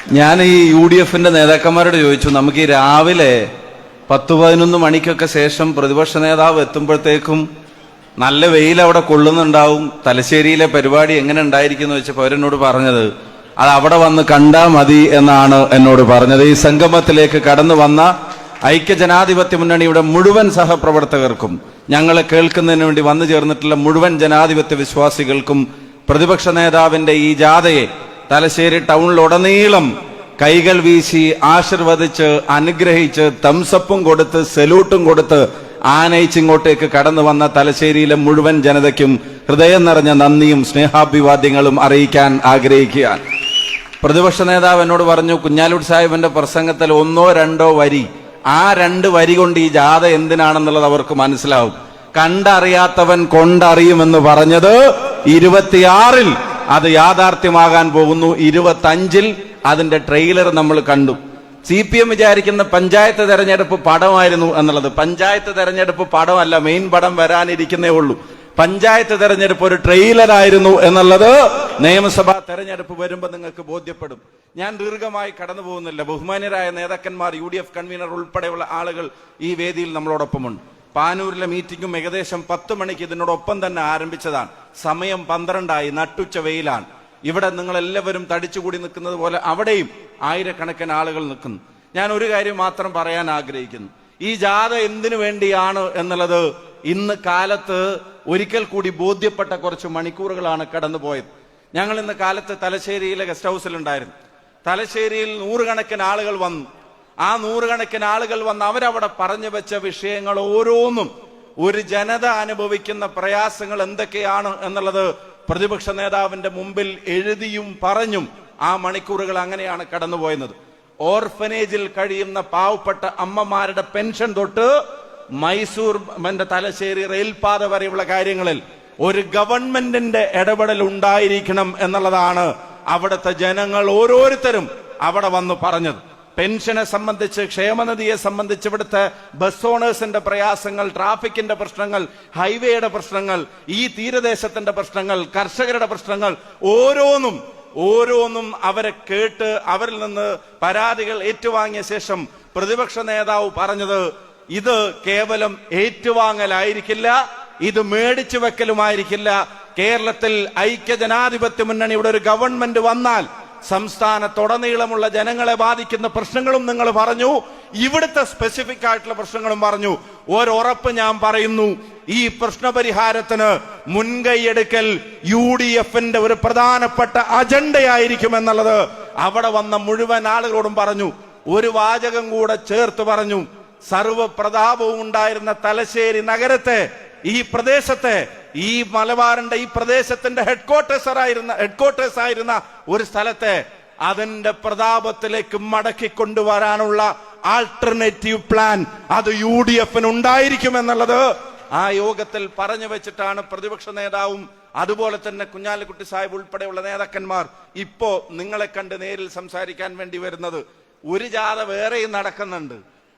ഞാൻ ഈ U D എഫിന്റെ നേതാക്കന്മാരോട് ചോദിച്ചു നമുക്ക് ഈ രാവിലെ പത്ത് പതിനൊന്ന് മണിക്കൊക്കെ ശേഷം പ്രതിപക്ഷ നേതാവ് എത്തുമ്പോഴത്തേക്കും നല്ല വെയിൽ അവിടെ കൊള്ളുന്നുണ്ടാവും തലശ്ശേരിയിലെ പരിപാടി എങ്ങനെ ഉണ്ടായിരിക്കുന്നു വെച്ചപ്പോൾ അവരെന്നോട് പറഞ്ഞത് അത് അവിടെ വന്ന് കണ്ടാ മതി എന്നാണ് എന്നോട് പറഞ്ഞത്. ഈ സംഗമത്തിലേക്ക് കടന്നു വന്ന ഐക്യ ജനാധിപത്യ മുന്നണിയുടെ മുഴുവൻ സഹപ്രവർത്തകർക്കും ഞങ്ങളെ കേൾക്കുന്നതിന് വേണ്ടി വന്നു ചേർന്നിട്ടുള്ള മുഴുവൻ ജനാധിപത്യ വിശ്വാസികൾക്കും പ്രതിപക്ഷ നേതാവിന്റെ ഈ ജാഥയെ തലശ്ശേരി ടൗണിലുടനീളം കൈകൾ വീശി ആശീർവദിച്ച് അനുഗ്രഹിച്ച് തംസപ്പും കൊടുത്ത് സല്യൂട്ടും കൊടുത്ത് ആനയിച്ച് ആനയിച്ചിങ്ങോട്ടേക്ക് കടന്നു വന്ന തലശ്ശേരിയിലെ മുഴുവൻ ജനതയ്ക്കും ഹൃദയം നിറഞ്ഞ നന്ദിയും സ്നേഹാഭിവാദ്യങ്ങളും അറിയിക്കാൻ ആഗ്രഹിക്കുക പ്രതിപക്ഷ നേതാവ് എന്നോട് പറഞ്ഞു കുഞ്ഞാലൂർ സാഹിബിന്റെ പ്രസംഗത്തിൽ ഒന്നോ രണ്ടോ വരി ആ രണ്ട് വരി കൊണ്ട് ഈ ജാഥ എന്തിനാണെന്നുള്ളത് അവർക്ക് മനസ്സിലാവും. കണ്ടറിയാത്തവൻ കൊണ്ടറിയുമെന്ന് പറഞ്ഞത് ഇരുപത്തിയാറിൽ അത് യാഥാർത്ഥ്യമാകാൻ പോകുന്നു. ഇരുപത്തഞ്ചിൽ അതിന്റെ ട്രെയിലർ നമ്മൾ കണ്ടു. സി പി എം വിചാരിക്കുന്ന പഞ്ചായത്ത് തെരഞ്ഞെടുപ്പ് പടമായിരുന്നു എന്നുള്ളത്. പഞ്ചായത്ത് തെരഞ്ഞെടുപ്പ് പടമല്ല മെയിൻ പടം വരാനിരിക്കുന്നേ ഉള്ളൂ. പഞ്ചായത്ത് തെരഞ്ഞെടുപ്പ് ഒരു ട്രെയിലറായിരുന്നു എന്നുള്ളത് നിയമസഭാ തെരഞ്ഞെടുപ്പ് വരുമ്പോൾ നിങ്ങൾക്ക് ബോധ്യപ്പെടും. ഞാൻ ദീർഘമായി കടന്നു പോകുന്നില്ല. ബഹുമാന്യരായ നേതാക്കന്മാർ യു കൺവീനർ ഉൾപ്പെടെയുള്ള ആളുകൾ ഈ വേദിയിൽ നമ്മളോടൊപ്പമുണ്ട്. പാനൂരിലെ മീറ്റിംഗും ഏകദേശം പത്ത് മണിക്ക് ഇതിനോടൊപ്പം തന്നെ ആരംഭിച്ചതാണ്. സമയം പന്ത്രണ്ടായി നട്ടുച്ച വെയിലാണ്. ഇവിടെ നിങ്ങൾ എല്ലാവരും തടിച്ചുകൂടി നിൽക്കുന്നത് പോലെ അവിടെയും ആയിരക്കണക്കിന് ആളുകൾ നിൽക്കുന്നു. ഞാൻ ഒരു കാര്യം മാത്രം പറയാൻ ആഗ്രഹിക്കുന്നു. ഈ ജാഥ എന്തിനു വേണ്ടിയാണ് എന്നുള്ളത് ഇന്ന് കാലത്ത് ഒരിക്കൽ കൂടി ബോധ്യപ്പെട്ട കുറച്ച് മണിക്കൂറുകളാണ് കടന്നുപോയത്. ഞങ്ങൾ ഇന്ന് കാലത്ത് തലശ്ശേരിയിലെ ഗസ്റ്റ് ഹൗസിലുണ്ടായിരുന്നു. തലശ്ശേരിയിൽ നൂറുകണക്കിന് ആളുകൾ വന്നു. ആ നൂറുകണക്കിന് ആളുകൾ വന്ന് അവരവിടെ പറഞ്ഞു വെച്ച വിഷയങ്ങൾ ഓരോന്നും ഒരു ജനത അനുഭവിക്കുന്ന പ്രയാസങ്ങൾ എന്തൊക്കെയാണ് എന്നുള്ളത് പ്രതിപക്ഷ നേതാവിന്റെ മുമ്പിൽ എഴുതിയും പറഞ്ഞും ആ മണിക്കൂറുകൾ അങ്ങനെയാണ് കടന്നുപോയത്. ഓർഫനേജിൽ കഴിയുന്ന പാവപ്പെട്ട അമ്മമാരുടെ പെൻഷൻ തൊട്ട് മൈസൂർ എന്റെ തലശ്ശേരി റെയിൽപാത വരെയുള്ള കാര്യങ്ങളിൽ ഒരു ഗവൺമെന്റിന്റെ ഇടപെടൽ ഉണ്ടായിരിക്കണം എന്നുള്ളതാണ് അവിടുത്തെ ജനങ്ങൾ ഓരോരുത്തരും അവിടെ വന്ന് പറഞ്ഞത്. പെൻഷനെ സംബന്ധിച്ച് ക്ഷേമനിധിയെ സംബന്ധിച്ച് ഇവിടുത്തെ ബസ് ഓണേഴ്സിന്റെ പ്രയാസങ്ങൾ ട്രാഫിക്കിന്റെ പ്രശ്നങ്ങൾ ഹൈവേയുടെ പ്രശ്നങ്ങൾ ഈ തീരദേശത്തിന്റെ പ്രശ്നങ്ങൾ കർഷകരുടെ പ്രശ്നങ്ങൾ ഓരോന്നും ഓരോന്നും അവരെ കേട്ട് അവരിൽ നിന്ന് പരാതികൾ ഏറ്റുവാങ്ങിയ ശേഷം പ്രതിപക്ഷ നേതാവ് പറഞ്ഞത് ഇത് കേവലം ഏറ്റുവാങ്ങലായിരിക്കില്ല ഇത് മേടിച്ചു വെക്കലുമായിരിക്കില്ല കേരളത്തിൽ ഐക്യജനാധിപത്യ മുന്നണിയുടെ ഒരു ഗവൺമെന്റ് വന്നാൽ സംസ്ഥാനത്തുടനീളമുള്ള ജനങ്ങളെ ബാധിക്കുന്ന പ്രശ്നങ്ങളും നിങ്ങൾ പറഞ്ഞു. ഇവിടുത്തെ സ്പെസിഫിക് ആയിട്ടുള്ള പ്രശ്നങ്ങളും പറഞ്ഞു. ഒരുറപ്പ് ഞാൻ പറയുന്നു. ഈ പ്രശ്നപരിഹാരത്തിന് മുൻകൈയെടുക്കൽ യു ഡി എഫിന്റെ ഒരു പ്രധാനപ്പെട്ട അജണ്ടയായിരിക്കും എന്നുള്ളത് അവിടെ വന്ന മുഴുവൻ ആളുകളോടും പറഞ്ഞു. ഒരു വാചകം കൂടെ ചേർത്ത് പറഞ്ഞു. സർവപ്രതാപവും ഉണ്ടായിരുന്ന തലശ്ശേരി നഗരത്തെ ഈ പ്രദേശത്തെ ഈ മലബാറിന്റെ ഈ പ്രദേശത്തിന്റെ ഹെഡ്ക്വാർട്ടേഴ്സ് ആയിരുന്ന ഹെഡ്ക്വാർട്ടേഴ്സ് ആയിരുന്ന ഒരു സ്ഥലത്തെ അതിന്റെ പ്രതാപത്തിലേക്ക് മടക്കി കൊണ്ടുവരാനുള്ള ആൾട്ടർനേറ്റീവ് പ്ലാൻ അത് യു ഡി എഫിന് ഉണ്ടായിരിക്കും എന്നുള്ളത് ആ യോഗത്തിൽ പറഞ്ഞു വെച്ചിട്ടാണ് പ്രതിപക്ഷ നേതാവും അതുപോലെ തന്നെ കുഞ്ഞാലിക്കുട്ടി സാഹിബ് ഉൾപ്പെടെയുള്ള നേതാക്കന്മാർ ഇപ്പോ നിങ്ങളെ കണ്ട് നേരിൽ സംസാരിക്കാൻ വേണ്ടി വരുന്നത്. ഒരു ജാഥ വേറെയും നടക്കുന്നുണ്ട്.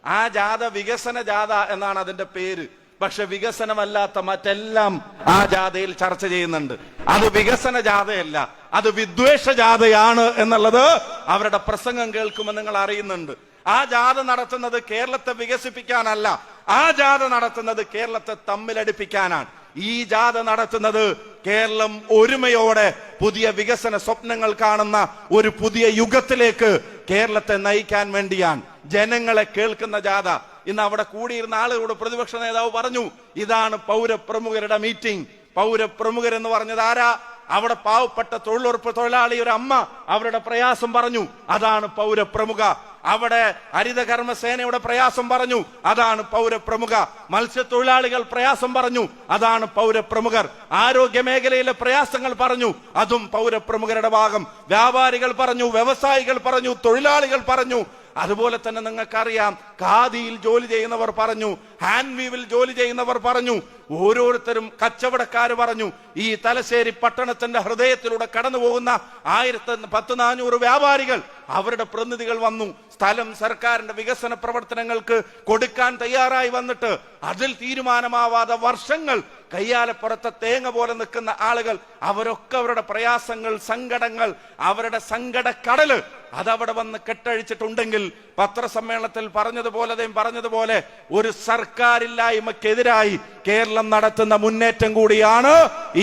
ആ ജാഥ വികസന ജാഥ എന്നാണ് അതിന്റെ പേര്. പക്ഷെ വികസനമല്ലാത്ത മറ്റെല്ലാം ആ ജാഥയിൽ ചർച്ച ചെയ്യുന്നുണ്ട്. അത് വികസന ജാഥയല്ല അത് വിദ്വേഷ ജാഥയാണ് എന്നുള്ളത് അവരുടെ പ്രസംഗം കേൾക്കുമെന്ന് നിങ്ങൾ അറിയുന്നുണ്ട്. ആ ജാഥ നടത്തുന്നത് കേരളത്തെ വികസിപ്പിക്കാനല്ല ആ ജാഥ നടത്തുന്നത് കേരളത്തെ തമ്മിലടിപ്പിക്കാനാണ്. ഈ ജാഥ നടത്തുന്നത് കേരളം ഒരുമയോടെ പുതിയ വികസന സ്വപ്നങ്ങൾ കാണുന്ന ഒരു പുതിയ യുഗത്തിലേക്ക് കേരളത്തെ നയിക്കാൻ വേണ്ടിയാണ്. ജനങ്ങളെ കേൾക്കുന്ന ജാഥ ഇന്ന് അവിടെ കൂടിയിരുന്ന ആളുകളോട് പ്രതിപക്ഷ നേതാവ് പറഞ്ഞു ഇതാണ് പൗരപ്രമുഖരുടെ മീറ്റിംഗ് പൗരപ്രമുഖരെന്ന് പറഞ്ഞത് ആരാ? അവിടെ പാവപ്പെട്ട തൊഴിലുറപ്പ് തൊഴിലാളി ഒരു അമ്മ അവരുടെ പ്രയാസം പറഞ്ഞു അതാണ് പൗരപ്രമുഖ. അവിടെ ഹരിതകർമ്മ സേനയുടെ പ്രയാസം പറഞ്ഞു അതാണ് പൗരപ്രമുഖ. മത്സ്യത്തൊഴിലാളികൾ പ്രയാസം പറഞ്ഞു അതാണ് പൗരപ്രമുഖർ. ആരോഗ്യ മേഖലയിലെ പ്രയാസങ്ങൾ പറഞ്ഞു അതും പൗരപ്രമുഖരുടെ ഭാഗം. വ്യാപാരികൾ പറഞ്ഞു വ്യവസായികൾ പറഞ്ഞു തൊഴിലാളികൾ പറഞ്ഞു അതുപോലെ തന്നെ നിങ്ങൾക്കറിയാം ഖാദിയിൽ ജോലി ചെയ്യുന്നവർ പറഞ്ഞു ഹാൻഡ് വീവിൽ ജോലി ചെയ്യുന്നവർ പറഞ്ഞു ഓരോരുത്തരും കച്ചവടക്കാർ പറഞ്ഞു ഈ തലശ്ശേരി പട്ടണത്തിന്റെ ഹൃദയത്തിലൂടെ കടന്നു പോകുന്ന ആയിരത്തി പത്ത് നാനൂറ് വ്യാപാരികൾ അവരുടെ പ്രതിനിധികൾ വന്നു സ്ഥലം സർക്കാരിന്റെ വികസന പ്രവർത്തനങ്ങൾക്ക് കൊടുക്കാൻ തയ്യാറായി വന്നിട്ട് അതിൽ തീരുമാനമാവാതെ വർഷങ്ങൾ കയ്യാലപ്പുറത്തെ തേങ്ങ പോലെ നിൽക്കുന്ന ആളുകൾ അവരൊക്കെ അവരുടെ പ്രയാസങ്ങൾ സങ്കടങ്ങൾ അവരുടെ സങ്കടക്കടൽ അതവിടെ വന്ന് കെട്ടഴിച്ചിട്ടുണ്ടെങ്കിൽ പത്രസമ്മേളനത്തിൽ പറഞ്ഞതുപോലെ അദ്ദേഹം പറഞ്ഞതുപോലെ ഒരു സർക്കാരില്ലായ്മക്കെതിരായി കേരളം നടത്തുന്ന മുന്നേറ്റം കൂടിയാണ്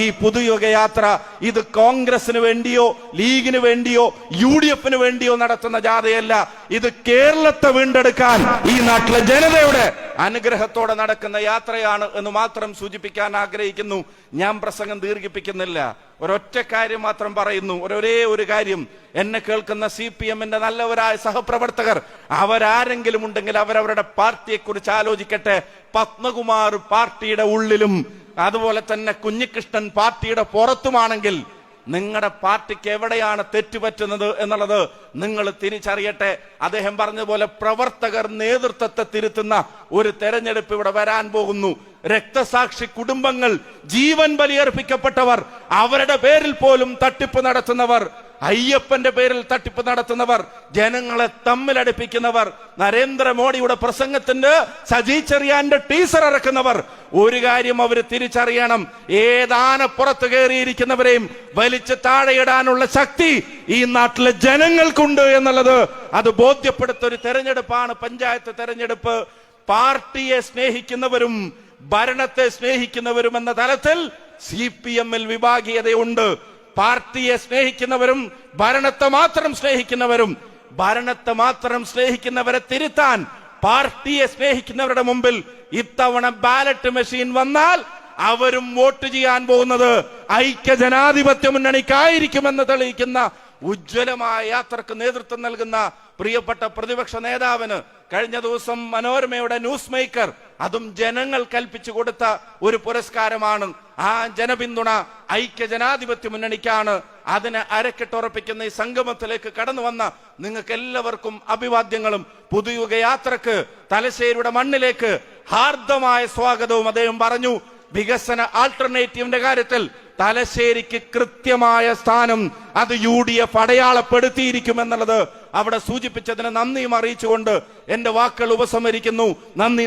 ഈ പുതുയുഗയാത്ര. ഇത് കോൺഗ്രസിന് വേണ്ടിയോ ലീഗിന് വേണ്ടിയോ യു ഡി എഫിന് വേണ്ടിയോ നടത്തുന്ന ജാഥയല്ല. ഇത് കേരളത്തെ വീണ്ടെടുക്കാൻ ഈ നാട്ടിലെ ജനതയുടെ അനുഗ്രഹത്തോടെ നടക്കുന്ന യാത്രയാണ് എന്ന് മാത്രം സൂചിപ്പിക്കാൻ ആഗ്രഹിക്കുന്നു. ഞാൻ പ്രസംഗം ദീർഘിപ്പിക്കുന്നില്ല. ഒരൊറ്റ കാര്യം മാത്രം പറയുന്നു. ഒരേ ഒരു കാര്യം. എന്നെ കേൾക്കുന്ന സി പി എമ്മിന്റെ നല്ലവരായ സഹപ്രവർത്തകർ അവരാരെങ്കിലും ഉണ്ടെങ്കിൽ അവരവരുടെ പാർട്ടിയെ കുറിച്ച് ആലോചിക്കട്ടെ. പത്മകുമാർ പാർട്ടിയുടെ ഉള്ളിലും അതുപോലെ തന്നെ കുഞ്ഞിക്കൃഷ്ണൻ പാർട്ടിയുടെ പുറത്തുമാണെങ്കിൽ നിങ്ങളുടെ പാർട്ടിക്ക് എവിടെയാണ് തെറ്റുപറ്റുന്നത് എന്നുള്ളത് നിങ്ങൾ തിരിച്ചറിയട്ടെ. അദ്ദേഹം പറഞ്ഞതുപോലെ പ്രവർത്തകർ നേതൃത്വത്തെ തിരുത്തുന്ന ഒരു തെരഞ്ഞെടുപ്പ് ഇവിടെ വരാൻ പോകുന്നു. രക്തസാക്ഷി കുടുംബങ്ങൾ ജീവൻ ബലിയർപ്പിക്കപ്പെട്ടവർ അവരുടെ പേരിൽ പോലും തട്ടിപ്പ് നടത്തുന്നവർ അയ്യപ്പന്റെ പേരിൽ തട്ടിപ്പ് നടത്തുന്നവർ ജനങ്ങളെ തമ്മിലടിപ്പിക്കുന്നവർ നരേന്ദ്രമോദിയുടെ പ്രസംഗത്തിന്റെ സജി ടീസർ ഇറക്കുന്നവർ ഒരു കാര്യം അവർ തിരിച്ചറിയണം. ഏതാനപ്പുറത്ത് കയറിയിരിക്കുന്നവരെയും വലിച്ചു താഴെയിടാനുള്ള ശക്തി ഈ നാട്ടിലെ ജനങ്ങൾക്കുണ്ട് എന്നുള്ളത് അത് ബോധ്യപ്പെടുത്ത ഒരു തെരഞ്ഞെടുപ്പാണ് പഞ്ചായത്ത് തെരഞ്ഞെടുപ്പ്. പാർട്ടിയെ സ്നേഹിക്കുന്നവരും ഭരണത്തെ സ്നേഹിക്കുന്നവരും എന്ന തലത്തിൽ സി പി എമ്മിൽ വിഭാഗീയതയുണ്ട്. പാർട്ടിയെ സ്നേഹിക്കുന്നവരും ഭരണത്തെ മാത്രം സ്നേഹിക്കുന്നവരും ഭരണത്തെ മാത്രം സ്നേഹിക്കുന്നവരെ തിരുത്താൻ പാർട്ടിയെ സ്നേഹിക്കുന്നവരുടെ മുമ്പിൽ ഇത്തവണ ബാലറ്റ് മെഷീൻ വന്നാൽ അവരും വോട്ട് ചെയ്യാൻ പോകുന്നത് ഐക്യ ജനാധിപത്യ മുന്നണിക്കായിരിക്കുമെന്ന് തെളിയിക്കുന്ന ഉജ്ജ്വലമായ യാത്രയ്ക്ക് നേതൃത്വം നൽകുന്ന പ്രിയപ്പെട്ട പ്രതിപക്ഷ നേതാവിന് കഴിഞ്ഞ ദിവസം മനോരമയുടെ ന്യൂസ് മേക്കർ അതും ജനങ്ങൾ കൽപ്പിച്ചു കൊടുത്ത ഒരു പുരസ്കാരമാണ്. ആ ജനപിന്തുണ ഐക്യ ജനാധിപത്യ മുന്നണിക്കാണ് അതിനെ അരക്കെട്ടുറപ്പിക്കുന്ന ഈ സംഗമത്തിലേക്ക് കടന്നു വന്ന നിങ്ങൾക്ക് എല്ലാവർക്കും അഭിവാദ്യങ്ങളും. പുതുയുഗ യാത്രയ്ക്ക് തലശ്ശേരിയുടെ മണ്ണിലേക്ക് ഹാർദമായ സ്വാഗതവും അദ്ദേഹം പറഞ്ഞു. വികസന ആൾട്ടർനേറ്റീവിന്റെ കാര്യത്തിൽ തലശ്ശേരിക്ക് കൃത്യമായ സ്ഥാനം അത് യു ഡി എഫ് അടയാളപ്പെടുത്തിയിരിക്കുമെന്നുള്ളത് അവിടെ സൂചിപ്പിച്ചതിന് നന്ദിയും അറിയിച്ചുകൊണ്ട് എന്റെ വാക്കുകൾ ഉപസംഹരിക്കുന്നു. നന്ദി.